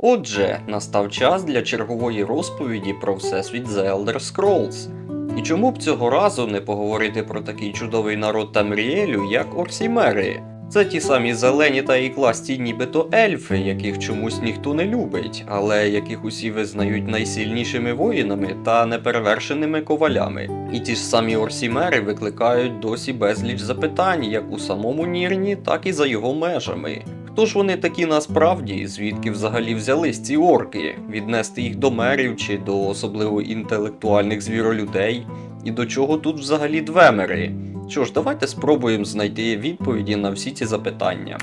Отже, настав час для чергової розповіді про Всесвіт The Elder Scrolls. І чому б цього разу не поговорити про такий чудовий народ Тамріелю, як Орсімери? Це ті самі зелені та ікласті нібито ельфи, яких чомусь ніхто не любить, але яких усі визнають найсильнішими воїнами та неперевершеними ковалями. І ті ж самі Орсімери викликають досі безліч запитань як у самому Нірні, так і за його межами. Хто ж вони такі насправді, звідки взагалі взялись ці орки? Віднести їх до мерів чи до особливо інтелектуальних звіролюдей? І до чого тут взагалі двемери? Що ж, давайте спробуємо знайти відповіді на всі ці запитання.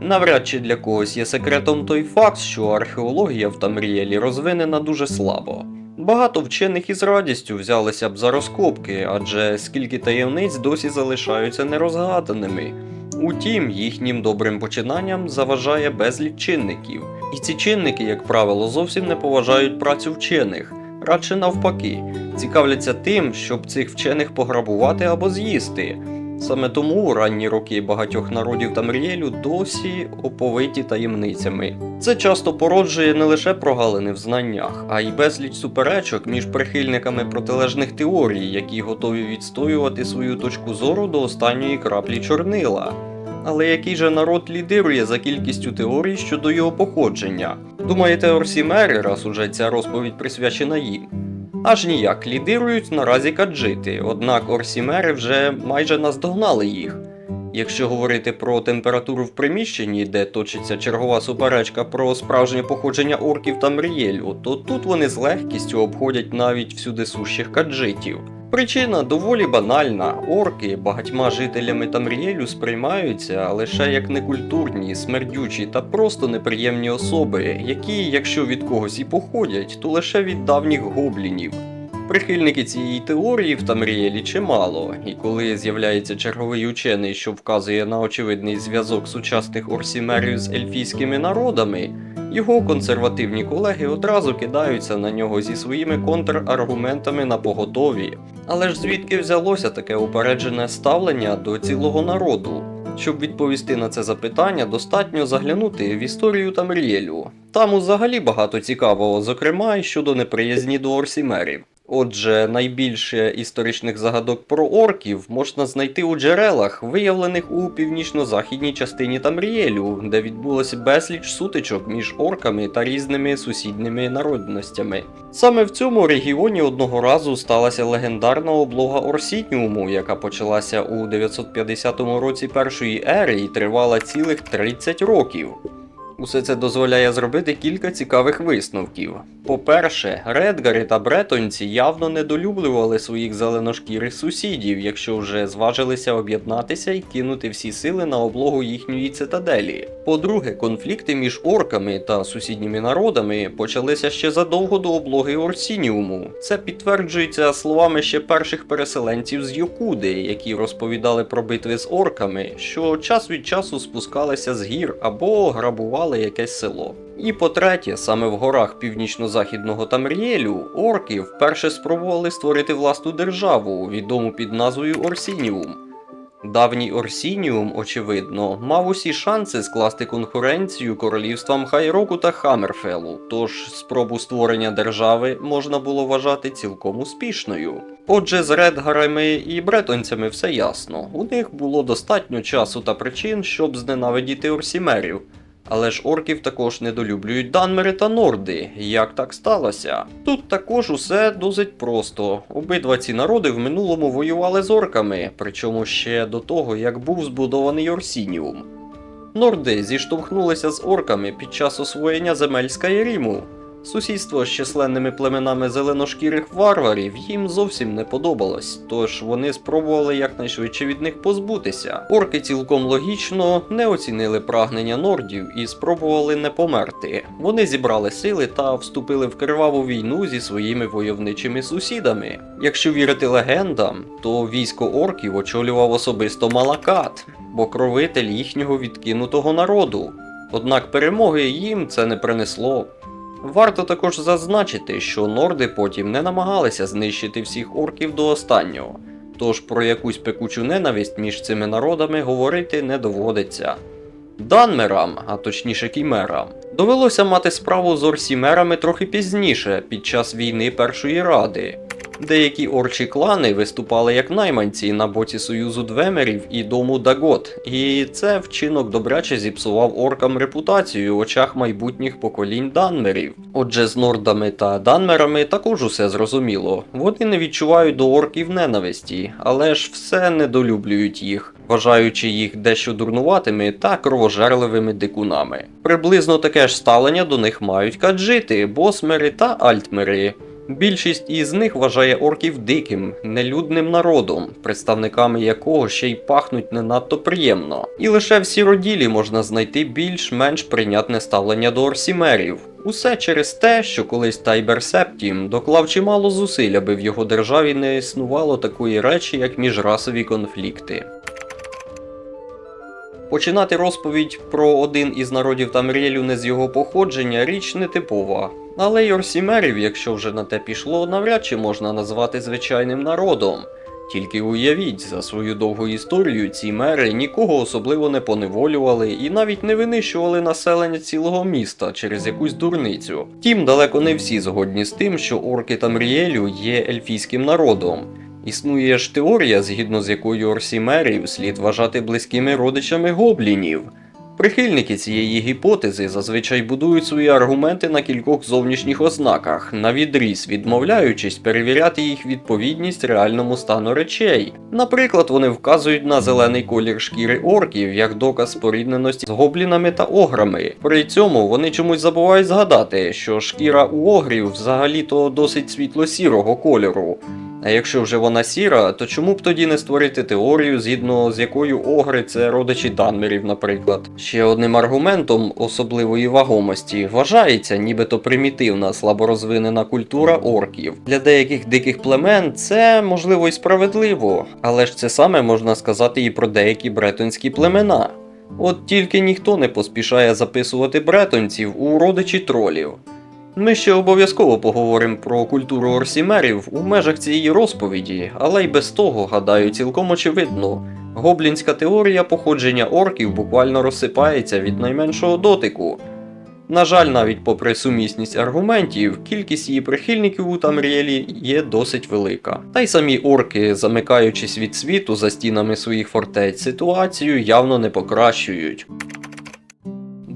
Навряд чи для когось є секретом той факт, що археологія в Тамрієлі розвинена дуже слабо. Багато вчених із радістю взялися б за розкопки, адже скільки таємниць досі залишаються нерозгаданими. Утім, їхнім добрим починанням заважає безліч чинників. І ці чинники, як правило, зовсім не поважають працю вчених, радше навпаки, цікавляться тим, щоб цих вчених пограбувати або з'їсти. Саме тому ранні роки багатьох народів Тамрієлю досі оповиті таємницями. Це часто породжує не лише прогалини в знаннях, а й безліч суперечок між прихильниками протилежних теорій, які готові відстоювати свою точку зору до останньої краплі чорнила. Але який же народ лідирує за кількістю теорій щодо його походження? Думаєте, Орсімери, раз уже ця розповідь присвячена їм? Аж ніяк лідирують наразі каджити, однак Орсімери вже майже наздогнали їх. Якщо говорити про температуру в приміщенні, де точиться чергова суперечка про справжнє походження орків та мрієлю, то тут вони з легкістю обходять навіть всюди сущих каджитів. Причина доволі банальна: орки багатьма жителями Тамрієлю сприймаються лише як некультурні, смердючі та просто неприємні особи, які, якщо від когось і походять, то лише від давніх гоблінів. Прихильники цієї теорії в Тамрієлі чимало, і коли з'являється черговий учений, що вказує на очевидний зв'язок сучасних орсімерів з ельфійськими народами, його консервативні колеги одразу кидаються на нього зі своїми контраргументами на поготові. Але ж звідки взялося таке упереджене ставлення до цілого народу? Щоб відповісти на це запитання, достатньо заглянути в історію Тамрієлю. Там взагалі багато цікавого, зокрема й щодо неприязні до орсімерів. Отже, найбільше історичних загадок про орків можна знайти у джерелах, виявлених у північно-західній частині Тамрієлю, де відбулося безліч сутичок між орками та різними сусідніми народностями. Саме в цьому регіоні одного разу сталася легендарна облога Орсітніуму, яка почалася у 950 році першої ери і тривала цілих 30 років. Усе це дозволяє зробити кілька цікавих висновків. По-перше, редгари та бретонці явно недолюблювали своїх зеленошкірих сусідів, якщо вже зважилися об'єднатися і кинути всі сили на облогу їхньої цитаделі. По-друге, конфлікти між орками та сусідніми народами почалися ще задовго до облоги Орсініуму. Це підтверджується словами ще перших переселенців з Йокуди, які розповідали про битви з орками, що час від часу спускалися з гір або грабували якесь село. І по-третє, саме в горах північно-західного Тамрієлю орки вперше спробували створити власну державу, відому під назвою Орсініум. Давній Орсініум, очевидно, мав усі шанси скласти конкуренцію королівствам Хайроку та Хаммерфелу, тож спробу створення держави можна було вважати цілком успішною. Отже, з редгарами і бретонцями все ясно. У них було достатньо часу та причин, щоб зненавидіти орсімерів. Але ж орків також недолюблюють данмери та норди. Як так сталося? Тут також усе досить просто. Обидва ці народи в минулому воювали з орками, причому ще до того, як був збудований Орсініум. Норди зіштовхнулися з орками під час освоєння земель Скайріму. Сусідство з численними племенами зеленошкірих варварів їм зовсім не подобалось, тож вони спробували якнайшвидше від них позбутися. Орки цілком логічно не оцінили прагнення нордів і спробували не померти. Вони зібрали сили та вступили в криваву війну зі своїми войовничими сусідами. Якщо вірити легендам, то військо орків очолював особисто Малакат, покровитель їхнього відкинутого народу. Однак перемоги їм це не принесло. Варто також зазначити, що норди потім не намагалися знищити всіх орків до останнього, тож про якусь пекучу ненависть між цими народами говорити не доводиться. Данмерам, а точніше кімерам, довелося мати справу з орсімерами трохи пізніше, під час війни Першої Ради. Деякі орчі клани виступали як найманці на боці союзу двемерів і дому Дагот, і це вчинок добряче зіпсував оркам репутацію в очах майбутніх поколінь данмерів. Отже, з нордами та данмерами також усе зрозуміло. Вони не відчувають до орків ненависті, але ж все недолюблюють їх, вважаючи їх дещо дурнуватими та кровожерливими дикунами. Приблизно таке ж ставлення до них мають каджити, босмери та альтмери. Більшість із них вважає орків диким, нелюдним народом, представниками якого ще й пахнуть не надто приємно. І лише в сіроділі можна знайти більш-менш прийнятне ставлення до орсімерів. Усе через те, що колись Тайбер Септім доклав чимало зусиль, аби в його державі не існувало такої речі, як міжрасові конфлікти. Починати розповідь про один із народів Тамріелю не з його походження річ нетипова. Але й орсімерів, якщо вже на те пішло, навряд чи можна назвати звичайним народом. Тільки уявіть, за свою довгу історію ці мери нікого особливо не поневолювали і навіть не винищували населення цілого міста через якусь дурницю. Втім, далеко не всі згодні з тим, що орки Тамріелю є ельфійським народом. Існує ж теорія, згідно з якою орсімерів слід вважати близькими родичами гоблінів. Прихильники цієї гіпотези зазвичай будують свої аргументи на кількох зовнішніх ознаках, на відріз відмовляючись перевіряти їх відповідність реальному стану речей. Наприклад, вони вказують на зелений колір шкіри орків як доказ спорідненості з гоблінами та ограми. При цьому вони чомусь забувають згадати, що шкіра у огрів взагалі-то досить світло-сірого кольору. А якщо вже вона сіра, то чому б тоді не створити теорію, згідно з якою огри це родичі данмерів, наприклад? Ще одним аргументом особливої вагомості вважається нібито примітивна слаборозвинена культура орків. Для деяких диких племен це можливо і справедливо, але ж це саме можна сказати і про деякі бретонські племена. От тільки ніхто не поспішає записувати бретонців у родичі тролів. Ми ще обов'язково поговоримо про культуру орсімерів у межах цієї розповіді, але й без того, гадаю, цілком очевидно. Гоблінська теорія походження орків буквально розсипається від найменшого дотику. На жаль, навіть попри сумісність аргументів, кількість її прихильників у Тамріелі є досить велика. Та й самі орки, замикаючись від світу за стінами своїх фортець, ситуацію явно не покращують.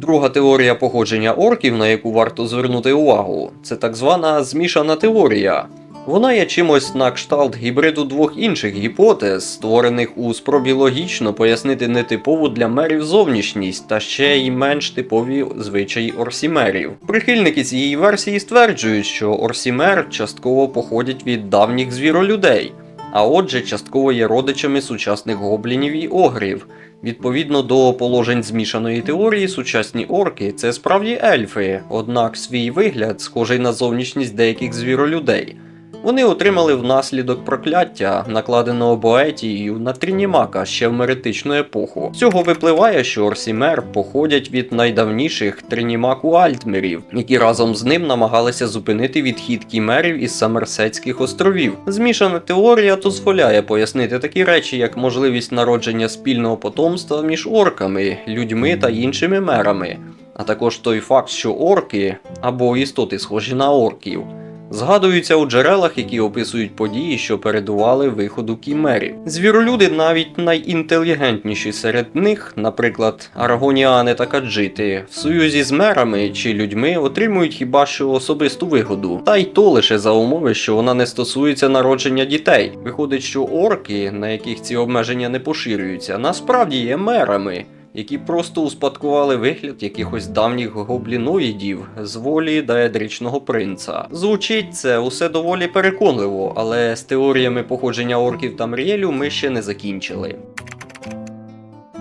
Друга теорія походження орків, на яку варто звернути увагу, це так звана змішана теорія. Вона є чимось на кшталт гібриду двох інших гіпотез, створених у спробі логічно пояснити нетипову для мерів зовнішність та ще й менш типові звичаї орсімерів. Прихильники цієї версії стверджують, що орсімер частково походять від давніх звіролюдей, а отже, частково є родичами сучасних гоблінів і огрів. Відповідно до положень змішаної теорії, сучасні орки це справді ельфи, однак свій вигляд схожий на зовнішність деяких звіролюдей. Вони отримали внаслідок прокляття, накладеного Боетією на Трінімака ще в меретичну епоху. З цього випливає, що Орсімер походять від найдавніших Трінімаку Альтмерів, які разом з ним намагалися зупинити відхід кімерів із Самерсетських островів. Змішана теорія дозволяє пояснити такі речі, як можливість народження спільного потомства між орками, людьми та іншими мерами, а також той факт, що орки або істоти схожі на орків. Згадуються у джерелах, які описують події, що передували виходу кімерів. Звіролюди, навіть найінтелігентніші серед них, наприклад, аргоніани та каджити, в союзі з мерами чи людьми отримують хіба що особисту вигоду, та й то лише за умови, що вона не стосується народження дітей. Виходить, що орки, на яких ці обмеження не поширюються, насправді є мерами які просто успадкували вигляд якихось давніх гобліноїдів з волі даедричного принца. Звучить це усе доволі переконливо, але з теоріями походження орків та мрієлю ми ще не закінчили.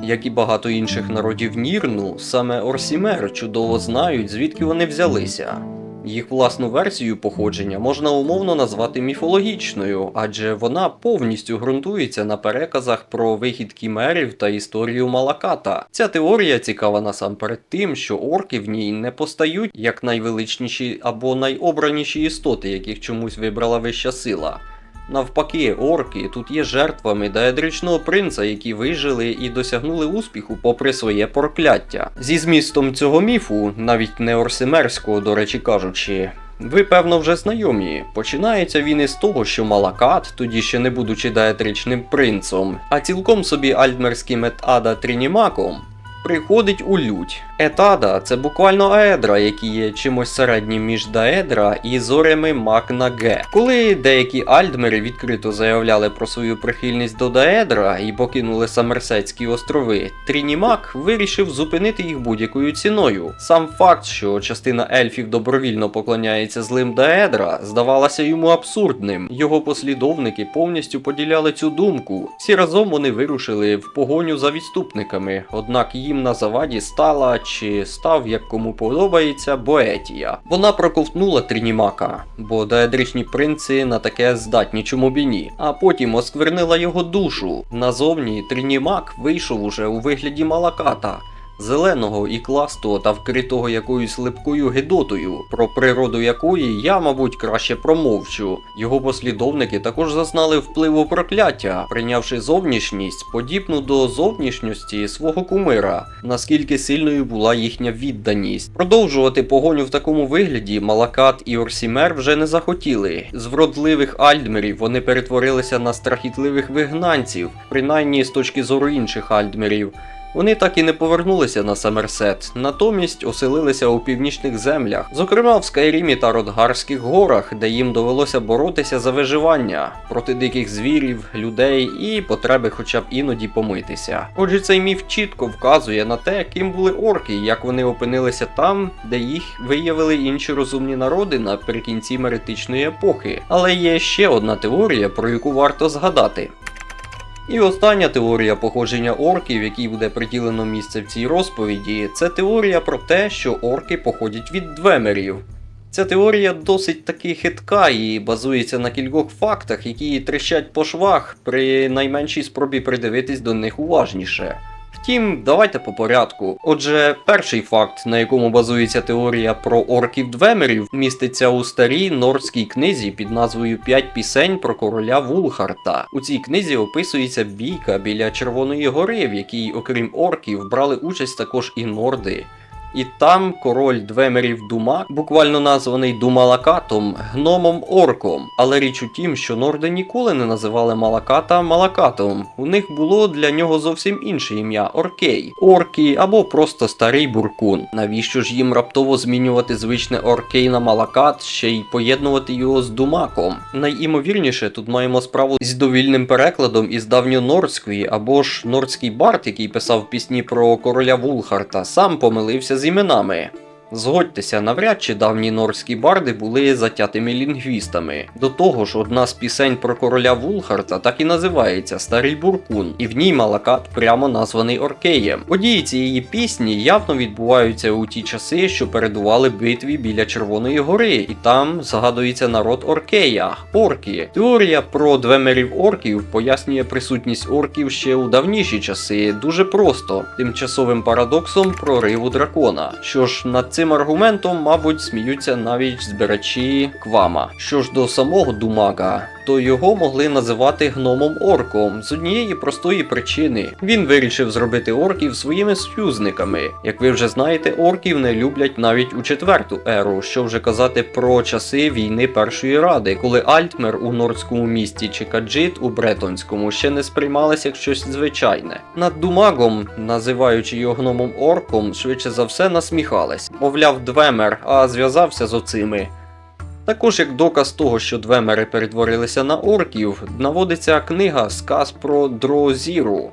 Як і багато інших народів Нірну, саме Орсімер чудово знають, звідки вони взялися. Їх власну версію походження можна умовно назвати міфологічною, адже вона повністю ґрунтується на переказах про вихід кімерів та історію Малаката. Ця теорія цікава насамперед тим, що орки в ній не постають як найвеличніші або найобраніші істоти, яких чомусь вибрала вища сила. Навпаки, орки тут є жертвами даедричного принца, які вижили і досягнули успіху попри своє прокляття. Зі змістом цього міфу, навіть не орсимерського, до речі кажучи. Ви, певно, вже знайомі. Починається він із того, що Малакат, тоді ще не будучи даетричним принцом, а цілком собі альтмерським етада Трінімаком, приходить у лють. Етада це буквально аедра, які є чимось середнім між Даедра і зорями Макна Ге. Коли деякі альдмери відкрито заявляли про свою прихильність до Даедра і покинули Самерсетські острови, Трінімак вирішив зупинити їх будь-якою ціною. Сам факт, що частина ельфів добровільно поклоняється злим Даедра, здавалося йому абсурдним. Його послідовники повністю поділяли цю думку. Всі разом вони вирушили в погоню за відступниками, однак їм на заваді стала чи став, як кому подобається, Боетія. Вона проковтнула Трінімака, бо даедричні принци на таке здатні чому б і ні, а потім осквернила його душу. Назовні Трінімак вийшов уже у вигляді малаката. Зеленого і кластого та вкритого якоюсь липкою гидотою, про природу якої я, мабуть, краще промовчу. Його послідовники також зазнали впливу прокляття, прийнявши зовнішність, подібну до зовнішньості свого кумира, наскільки сильною була їхня відданість. Продовжувати погоню в такому вигляді Малакат і Орсімер вже не захотіли. З вродливих альдмерів вони перетворилися на страхітливих вигнанців, принаймні з точки зору інших альдмерів. Вони так і не повернулися на Самерсет, натомість оселилися у північних землях, зокрема в Скайрімі та Родгарських горах, де їм довелося боротися за виживання проти диких звірів, людей і потреби хоча б іноді помитися. Отже, цей міф чітко вказує на те, ким були орки, як вони опинилися там, де їх виявили інші розумні народи наприкінці меретичної епохи. Але є ще одна теорія, про яку варто згадати. І остання теорія походження орків, якій буде приділено місце в цій розповіді, це теорія про те, що орки походять від двемерів. Ця теорія досить таки хитка і базується на кількох фактах, які трещать по швах при найменшій спробі придивитись до них уважніше. Втім, давайте по порядку. Отже, перший факт, на якому базується теорія про орків двемерів, міститься у старій нордській книзі під назвою П'ять пісень про короля Вулхарта. У цій книзі описується бійка біля Червоної гори, в якій, окрім орків, брали участь також і норди. І там король двемерів Дума, буквально названий Думалакатом, гномом орком. Але річ у тім, що норди ніколи не називали Малаката Малакатом. У них було для нього зовсім інше ім'я Оркей, Оркі або просто старий буркун. Навіщо ж їм раптово змінювати звичне Оркей на Малакат, ще й поєднувати його з Думаком? Найімовірніше тут маємо справу з довільним перекладом із давньонордської або ж нордський бард, який писав пісні про короля Вулхарта, сам помилився з іменами. Згодьтеся, навряд чи давні норські барди були затятими лінгвістами. До того ж, одна з пісень про короля Вулхарта так і називається Старий Буркун, і в ній Малакат прямо названий Оркеєм. Події цієї пісні явно відбуваються у ті часи, що передували битві біля Червоної гори, і там згадується народ Оркея, орки. Теорія про двемерів орків пояснює присутність орків ще у давніші часи дуже просто тимчасовим парадоксом прориву дракона. Що ж, над цим аргументом, мабуть, сміються навіть збирачі квама. Що ж до самого Думага, то його могли називати гномом орком з однієї простої причини. Він вирішив зробити орків своїми союзниками. Як ви вже знаєте, орків не люблять навіть у четверту еру, що вже казати про часи війни Першої Ради, коли Альтмер у нордському місті чи Каджит у Бретонському ще не сприймалися як щось звичайне. Над Думагом, називаючи його гномом орком, швидше за все насміхались. Мовляв, двемер, а зв'язався з оцими. Також як доказ того, що двемери перетворилися на орків, наводиться книга Сказ про Дрозіру,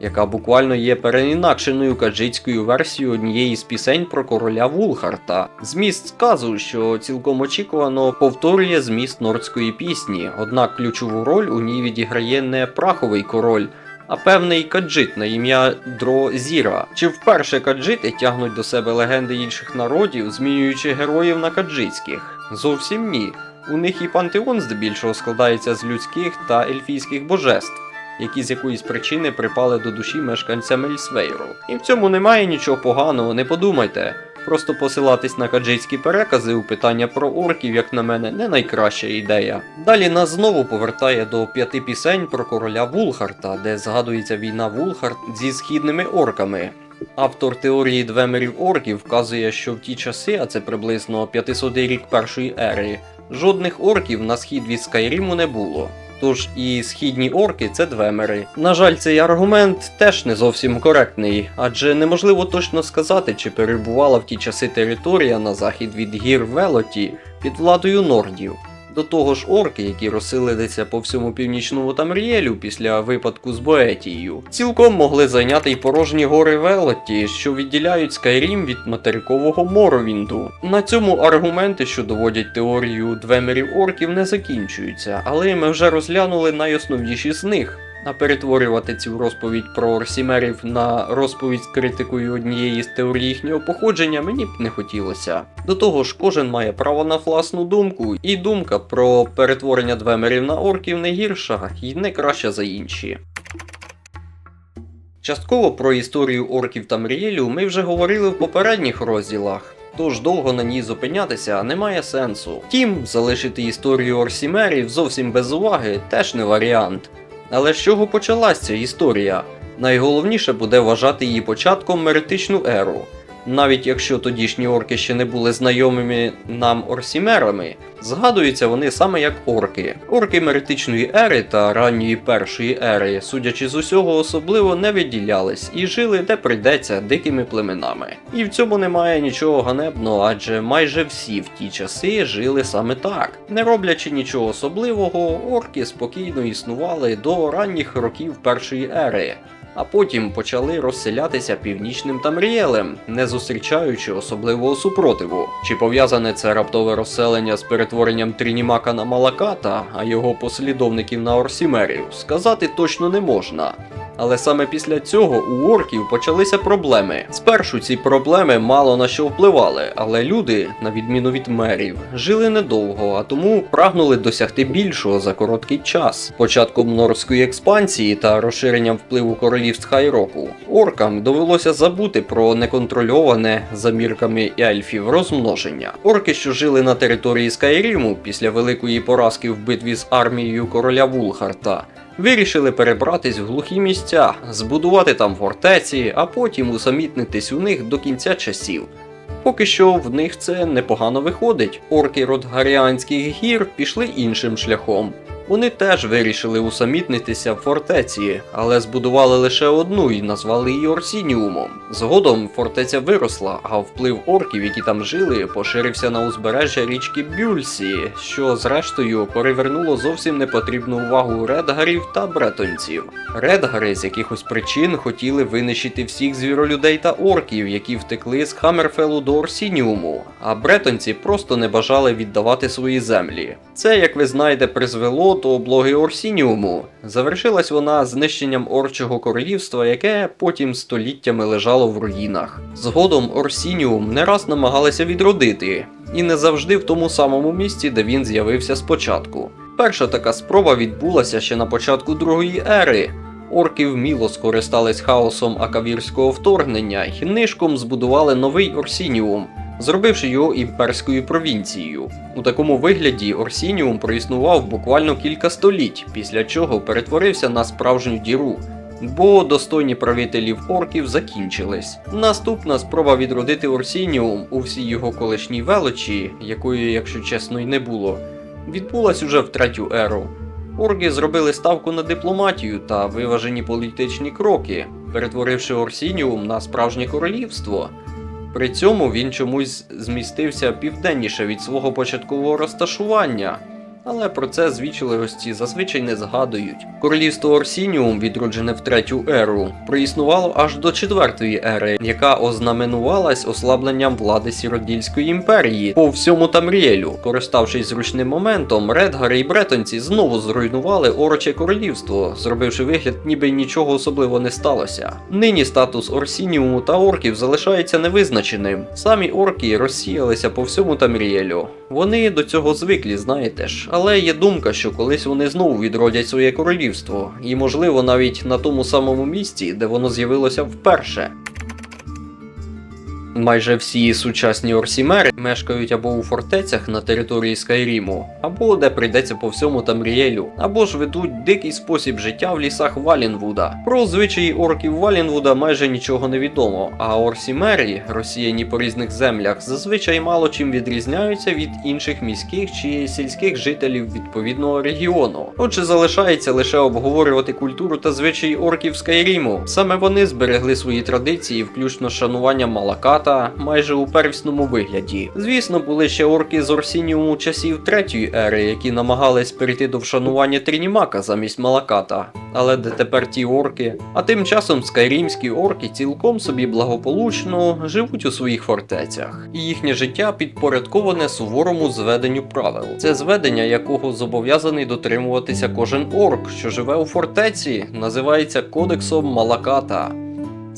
яка буквально є переінакшеною каджитською версією однієї з пісень про короля Вулхарта. Зміст сказу, що цілком очікувано повторює зміст нордської пісні, однак ключову роль у ній відіграє не праховий король. А певний каджит на ім'я Дрозіра. Чи вперше каджити тягнуть до себе легенди інших народів, змінюючи героїв на каджитських? Зовсім ні. У них і пантеон здебільшого складається з людських та ельфійських божеств, які з якоїсь причини припали до душі мешканцям Ельсвейру. І в цьому немає нічого поганого, не подумайте. Просто посилатись на каджицькі перекази у питання про орків, як на мене, не найкраща ідея. Далі нас знову повертає до п'яти пісень про короля Вулхарта, де згадується війна Вулхарт зі східними орками. Автор теорії двемерів орків вказує, що в ті часи, а це приблизно 500 рік першої ери, жодних орків на схід від Скайріму не було. Тож і східні орки це двемери. На жаль, цей аргумент теж не зовсім коректний, адже неможливо точно сказати, чи перебувала в ті часи територія на захід від гір Велоті під владою нордів. До того ж, орки, які розселилися по всьому північному Тамрієлю після випадку з Боетією, цілком могли зайняти й порожні гори Велоті, що відділяють Скайрім від материкового Моровінду. На цьому аргументи, що доводять теорію двемерів орків, не закінчуються, але ми вже розглянули найосновніші з них. А перетворювати цю розповідь про орсімерів на розповідь з критикою однієї з теорій їхнього походження мені б не хотілося. До того ж, кожен має право на власну думку, і думка про перетворення двемерів на орків не гірша і не краща за інші. Частково про історію орків та Мрієлю ми вже говорили в попередніх розділах. Тож довго на ній зупинятися немає сенсу. Втім, залишити історію орсімерів зовсім без уваги теж не варіант. Але з чого почалася історія? Найголовніше буде вважати її початком меретичну еру. Навіть якщо тодішні орки ще не були знайомими нам орсімерами, згадуються вони саме як орки. Орки меретичної ери та ранньої першої ери, судячи з усього, особливо не відділялись і жили де прийдеться дикими племенами. І в цьому немає нічого ганебного, адже майже всі в ті часи жили саме так. Не роблячи нічого особливого, орки спокійно існували до ранніх років першої ери а потім почали розселятися північним Тамрієлем, не зустрічаючи особливого супротиву. Чи пов'язане це раптове розселення з перетворенням Трінімака на Малаката, а його послідовників на Орсімерів, сказати точно не можна. Але саме після цього у орків почалися проблеми. Спершу ці проблеми мало на що впливали, але люди, на відміну від мерів, жили недовго, а тому прагнули досягти більшого за короткий час. Початком норської експансії та розширенням впливу королівств Хайроку оркам довелося забути про неконтрольоване за мірками ельфів розмноження. Орки, що жили на території Скайріму після великої поразки в битві з армією короля Вулхарта. Вирішили перебратись в глухі місця, збудувати там фортеці, а потім усамітнитись у них до кінця часів. Поки що в них це непогано виходить. Орки Ротгаріанських гір пішли іншим шляхом. Вони теж вирішили усамітнитися в фортеці, але збудували лише одну і назвали її Орсініумом. Згодом фортеця виросла, а вплив орків, які там жили, поширився на узбережжя річки Бюльсі, що зрештою перевернуло зовсім непотрібну увагу редгарів та бретонців. Редгари з якихось причин хотіли винищити всіх звіролюдей та орків, які втекли з Хаммерфелу до Орсініуму, а бретонці просто не бажали віддавати свої землі. Це, як ви знаєте, призвело до облоги Орсініуму. Завершилась вона знищенням орчого королівства, яке потім століттями лежало в руїнах. Згодом Орсініум не раз намагалися відродити, і не завжди в тому самому місці, де він з'явився спочатку. Перша така спроба відбулася ще на початку другої ери. Орки вміло скористались хаосом акавірського вторгнення і нишком збудували новий Орсініум, зробивши його імперською провінцією. У такому вигляді Орсініум проіснував буквально кілька століть, після чого перетворився на справжню діру. Бо достойні правителів орків закінчились. Наступна спроба відродити Орсініум у всій його колишній величі, якої, якщо чесно, й не було, відбулась уже в третю еру. Орги зробили ставку на дипломатію та виважені політичні кроки, перетворивши Орсініум на справжнє королівство. При цьому він чомусь змістився південніше від свого початкового розташування, але про це звічливості зазвичай не згадують. Королівство Орсініум, відроджене в третю еру, проіснувало аж до четвертої ери, яка ознаменувалась ослабленням влади Сіродільської імперії по всьому Тамріелю. Користавшись зручним моментом, Редгари і Бретонці знову зруйнували Ороче королівство, зробивши вигляд, ніби нічого особливо не сталося. Нині статус Орсініуму та орків залишається невизначеним. Самі орки розсіялися по всьому Тамріелю. Вони до цього звиклі, знаєте ж, але є думка, що колись вони знову відродять своє королівство, і можливо навіть на тому самому місці, де воно з'явилося вперше. Майже всі сучасні орсімери мешкають або у фортецях на території Скайріму, або де прийдеться по всьому Тамріелю, або ж ведуть дикий спосіб життя в лісах Валінвуда. Про звичаї орків Валінвуда майже нічого не відомо, а орсімері, розсіяні по різних землях, зазвичай мало чим відрізняються від інших міських чи сільських жителів відповідного регіону. Отже, залишається лише обговорювати культуру та звичаї орків Скайріму. Саме вони зберегли свої традиції, включно з шануванням Малаката, майже у первісному вигляді. Звісно, були ще орки з Орсініуму часів третьої ери, які намагались перейти до вшанування Трінімака замість Малаката. Але де тепер ті орки? А тим часом скайрімські орки цілком собі благополучно живуть у своїх фортецях, і їхнє життя підпорядковане суворому зведенню правил. Це зведення, якого зобов'язаний дотримуватися кожен орк, що живе у фортеці, називається Кодексом Малаката.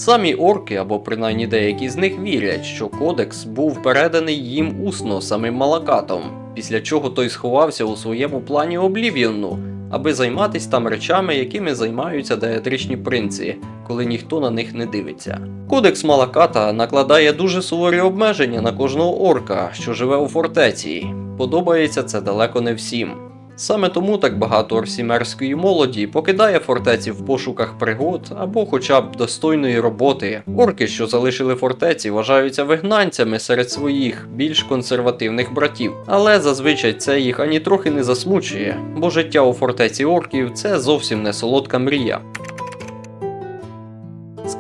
Самі орки, або принаймні деякі з них вірять, що кодекс був переданий їм усно самим Малакатом, після чого той сховався у своєму плані Облівіону, аби займатися там речами, якими займаються деятричні принци, коли ніхто на них не дивиться. Кодекс Малаката накладає дуже суворі обмеження на кожного орка, що живе у фортеці. Подобається це далеко не всім. Саме тому так багато орсімерської молоді покидає фортеці в пошуках пригод або хоча б достойної роботи. Орки, що залишили фортеці, вважаються вигнанцями серед своїх більш консервативних братів. Але зазвичай це їх ані трохи не засмучує, бо життя у фортеці орків це зовсім не солодка мрія.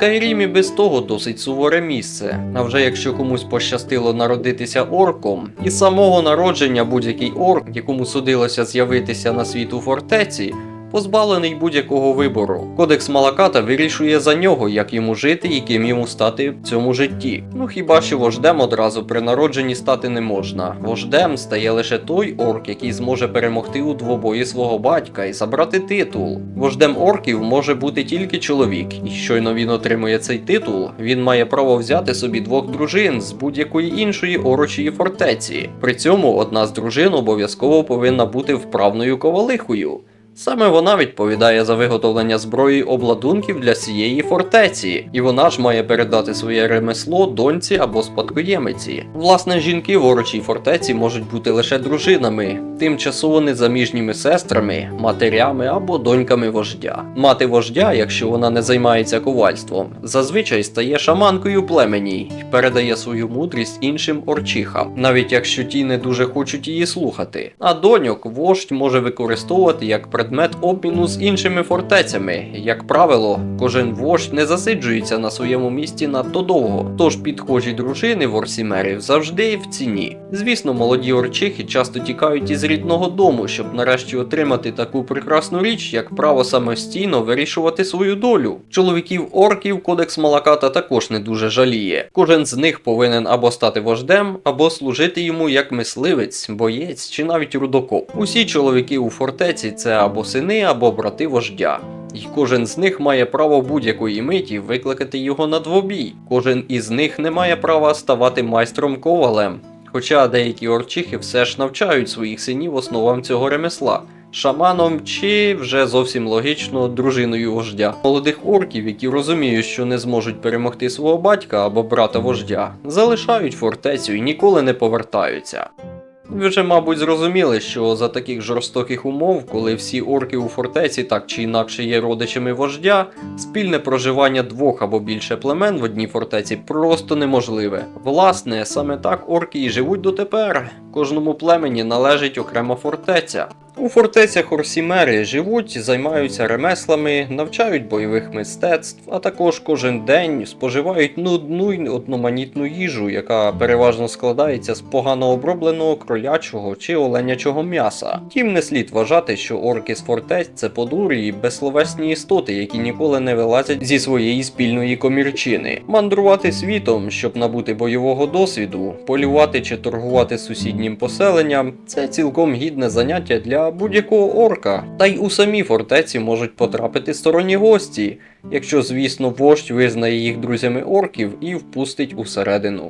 Скайрім без того досить суворе місце. А вже якщо комусь пощастило народитися орком, і самого народження будь-який орк, якому судилося з'явитися на світ у фортеці, позбавлений будь-якого вибору. Кодекс Малаката вирішує за нього, як йому жити і ким йому стати в цьому житті. Ну хіба що вождем одразу при народженні стати не можна. Вождем стає лише той орк, який зможе перемогти у двобої свого батька і забрати титул. Вождем орків може бути тільки чоловік, і щойно він отримує цей титул, він має право взяти собі двох дружин з будь-якої іншої орочої фортеці. При цьому одна з дружин обов'язково повинна бути вправною ковалихою. Саме вона відповідає за виготовлення зброї обладунків для цієї фортеці, і вона ж має передати своє ремесло доньці або спадкоємиці. Власне, жінки в орочій фортеці можуть бути лише дружинами, тимчасово незаміжніми сестрами, матерями або доньками вождя. Мати вождя, якщо вона не займається ковальством, зазвичай стає шаманкою племені і передає свою мудрість іншим орчихам, навіть якщо ті не дуже хочуть її слухати. А доньок вождь може використовувати як предмет обміну з іншими фортецями. Як правило, кожен вождь не засиджується на своєму місці надто довго, тож підхожі дружини в орсімерів завжди в ціні. Звісно, молоді орчихи часто тікають із рідного дому, щоб нарешті отримати таку прекрасну річ, як право самостійно вирішувати свою долю. Чоловіків орків кодекс Малаката також не дуже жаліє. Кожен з них повинен або стати вождем, або служити йому як мисливець, боєць чи навіть рудокоп. Усі чоловіки у фортеці це або сини, або брати вождя. І кожен з них має право будь-якої миті викликати його на двобій. Кожен із них не має права ставати майстром ковалем. Хоча деякі орчихи все ж навчають своїх синів основам цього ремесла. Шаманом чи вже зовсім логічно дружиною вождя. Молодих орків, які розуміють, що не зможуть перемогти свого батька або брата вождя, залишають фортецю і ніколи не повертаються. Ви вже, мабуть, зрозуміли, що за таких жорстоких умов, коли всі орки у фортеці так чи інакше є родичами вождя, спільне проживання двох або більше племен в одній фортеці просто неможливе. Власне, саме так орки і живуть дотепер. Кожному племені належить окрема фортеця. У фортецях Орсімери живуть, займаються ремеслами, навчають бойових мистецтв, а також кожен день споживають нудну й одноманітну їжу, яка переважно складається з погано обробленого кролячого чи оленячого м'яса. Тім не слід вважати, що орки з фортець це подурі і безсловесні істоти, які ніколи не вилазять зі своєї спільної комірчини. Мандрувати світом, щоб набути бойового досвіду, полювати чи торгувати з сусіднім поселенням це цілком гідне заняття для будь-якого орка. Та й у самій фортеці можуть потрапити сторонні гості, якщо, звісно, вождь визнає їх друзями орків і впустить усередину.